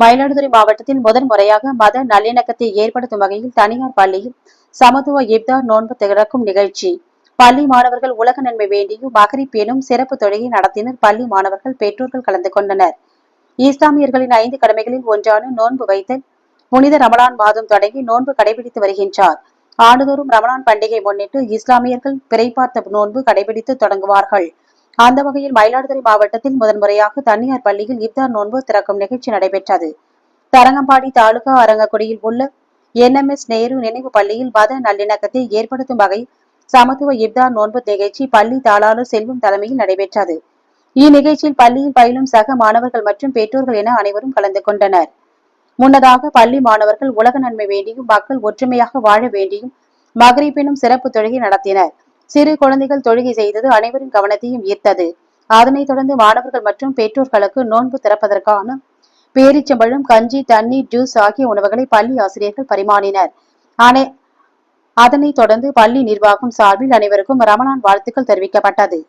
மயிலாடுதுறை மாவட்டத்தில் முதன் முறையாக மத நல்லிணக்கத்தை ஏற்படுத்தும் வகையில் தனியார் பள்ளியில் சமத்துவ இப்தார் நோன்பு திறக்கும் நிகழ்ச்சி. பள்ளி மாணவர்கள் உலக நன்மை வேண்டியும் மகரிப் எனும் சிறப்பு தொழுகை நடத்தினர். பள்ளி மாணவர்கள் பெற்றோர்கள் கலந்து கொண்டனர். இஸ்லாமியர்களின் ஐந்து கடமைகளில் ஒன்றான நோன்பு வைத்தல் புனித ரமலான் மாதம் தொடங்கி நோன்பு கடைபிடித்து வருகின்றார். ஆண்டுதோறும் ரமலான் பண்டிகை முன்னிட்டு இஸ்லாமியர்கள் பிறை பார்த்த நோன்பு கடைபிடித்து தொடங்குவார்கள். அந்த வகையில் மயிலாடுதுறை மாவட்டத்தில் முதன்முறையாக தனியார் பள்ளியில் இப்தார் நோன்பு திறக்கும் நிகழ்ச்சி நடைபெற்றது. தரங்கம்பாடி தாலுகா அரங்கக்குடியில் உள்ள என்எம்எஸ் நேரு நினைவு பள்ளியில் மத நல்லிணக்கத்தை ஏற்படுத்தும் வகையில் சமத்துவ இப்தார் நோன்பு நிகழ்ச்சி பள்ளி தாளாளர் செல்வம் தலைமையில் நடைபெற்றது. இந்நிகழ்ச்சியில் பள்ளியில் பயிலும் சக மாணவர்கள் மற்றும் பெற்றோர்கள் என அனைவரும் கலந்து கொண்டனர். முன்னதாக பள்ளி மாணவர்கள் உலக நன்மை வேண்டியும் மக்கள் ஒற்றுமையாக வாழ வேண்டியும் மகரிப்பினும் சிறப்பு தொழுகை நடத்தினர். சிறு குழந்தைகள் தொழுகை செய்தது அனைவரின் கவனத்தையும் ஈர்த்தது. அதனைத் தொடர்ந்து மாணவர்கள் மற்றும் பெற்றோர்களுக்கு நோன்பு திறப்பதற்கான பேரிச்சம்பழம் கஞ்சி தண்ணீர் ஜூஸ் ஆகிய உணவுகளை பள்ளி ஆசிரியர்கள் பரிமாறினர். அனை அதனைத் தொடர்ந்து பள்ளி நிர்வாகம் சார்பில் அனைவருக்கும் ரமணான் வாழ்த்துக்கள் தெரிவிக்கப்பட்டது.